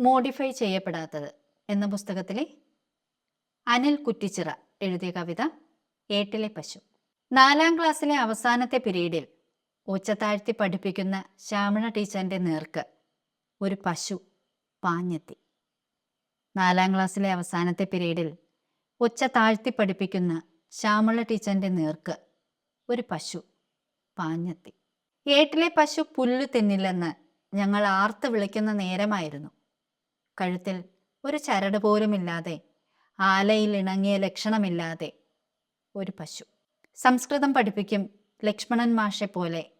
Modify ചെയ്യപ്പെടാത്തത് എന്ന പുസ്തകത്തിലെ അനിൽ കുറ്റിച്ചിറ എഴുതിയ കവിത ഏട്ടിലെ പശു. നാലാം ക്ലാസ്സിലെ അവസാനത്തെ പിരീഡിൽ ഉച്ചത്താഴ്ത്തി പഠിപ്പിക്കുന്ന ശ്യാമണ ടീച്ചറിന്റെ നേർക്ക് ഒരു പശു പാഞ്ഞെത്തി. നാലാം ക്ലാസ്സിലെ അവസാനത്തെ പിരീഡിൽ ഉച്ച താഴ്ത്തി പഠിപ്പിക്കുന്ന ശ്യാമള ടീച്ചറിന്റെ നേർക്ക് ഒരു പശു പാഞ്ഞെത്തി. ഏട്ടിലെ പശു പുല്ലു തിന്നില്ലെന്ന് ഞങ്ങൾ ആർത്ത് വിളിക്കുന്ന നേരമായിരുന്നു. കഴുത്തിൽ ഒരു ചരട് പോലുമില്ലാതെ ആലയിൽ ഇണങ്ങിയ ലക്ഷണമില്ലാതെ ഒരു പശു. സംസ്കൃതം പഠിപ്പിക്കും ലക്ഷ്മണൻ മാഷെ പോലെ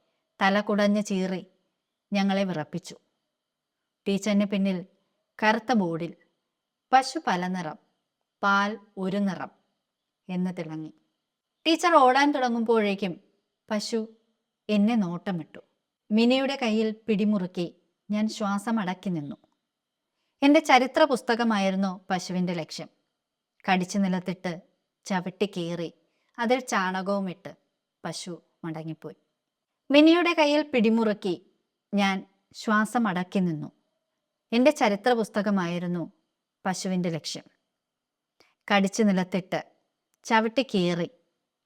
തല കുടഞ്ഞ് ചീറി ഞങ്ങളെ വിറപ്പിച്ചു. ടീച്ചറിന് പിന്നിൽ കറുത്ത ബോർഡിൽ പശു പല നിറം പാൽ ഒരു നിറം എന്ന് തിളങ്ങി. ടീച്ചർ ഓടാൻ തുടങ്ങുമ്പോഴേക്കും പശു എന്നെ നോട്ടമിട്ടു. മിനിയുടെ കയ്യിൽ പിടിമുറുക്കി ഞാൻ ശ്വാസം അടക്കി നിന്നു. എന്റെ ചരിത്ര പുസ്തകമായിരുന്നു പശുവിന്റെ ലക്ഷ്യം. കടിച്ചു നിലത്തിട്ട് ചവിട്ടി കീറി അതിൽ ചാണകവും ഇട്ട് പശു മടങ്ങിപ്പോയി. മിനിയുടെ കയ്യിൽ പിടിമുറുക്കി ഞാൻ ശ്വാസം അടക്കി നിന്നു. എന്റെ ചരിത്ര പുസ്തകമായിരുന്നു പശുവിന്റെ ലക്ഷ്യം. കടിച്ചു നിലത്തിട്ട് ചവിട്ടി കീറി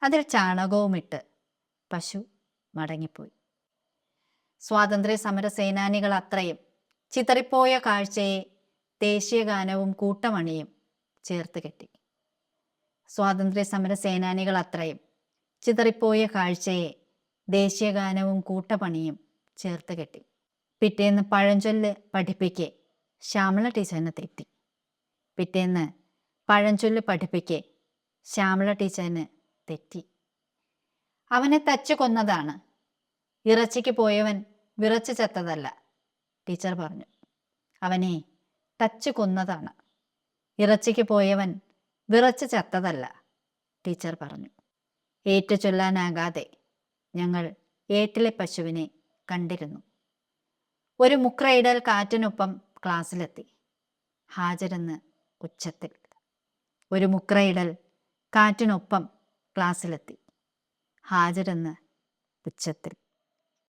അതിൽ ചാണകവും ഇട്ട് പശു മടങ്ങിപ്പോയി. സ്വാതന്ത്ര്യ സമര സേനാനികൾ അത്രയും ചിതറിപ്പോയ കാഴ്ചയെ ദേശീയ ഗാനവും കൂട്ടമണിയും ചേർത്ത് കെട്ടി. സ്വാതന്ത്ര്യ സമര സേനാനികൾ അത്രയും ചിതറിപ്പോയ കാഴ്ചയെ ദേശീയ ഗാനവും കൂട്ടപണിയും ചേർത്ത് കെട്ടി. പിറ്റേന്ന് പഴഞ്ചൊല്ല് പഠിപ്പിക്കെ ശ്യാമള ടീച്ചറിനെ തെറ്റി. പിറ്റേന്ന് പഴഞ്ചൊല്ല് പഠിപ്പിക്കെ ശ്യാമള ടീച്ചറിന് തെറ്റി. അവനെ തച്ചു കൊന്നതാണ്. ഇറച്ചിക്ക് പോയവൻ വിറച്ചു ചത്തതല്ല ടീച്ചർ പറഞ്ഞു. അവനെ തച്ചു കൊന്നതാണ്. ഇറച്ചിക്ക് പോയവൻ വിറച്ച് ചത്തതല്ല ടീച്ചർ പറഞ്ഞു. ഏറ്റു ചൊല്ലാനാകാതെ ഞങ്ങൾ ഏറ്റിലെ പശുവിനെ കണ്ടിരുന്നു. ഒരു മുക്രയിടൽ കാറ്റിനൊപ്പം ക്ലാസ്സിലെത്തി. ഹാജരെന്ന് ഉച്ചത്തിൽ. ഒരു മുക്രയിടൽ കാറ്റിനൊപ്പം ക്ലാസ്സിലെത്തി. ഹാജരെന്ന് ഉച്ചത്തിൽ.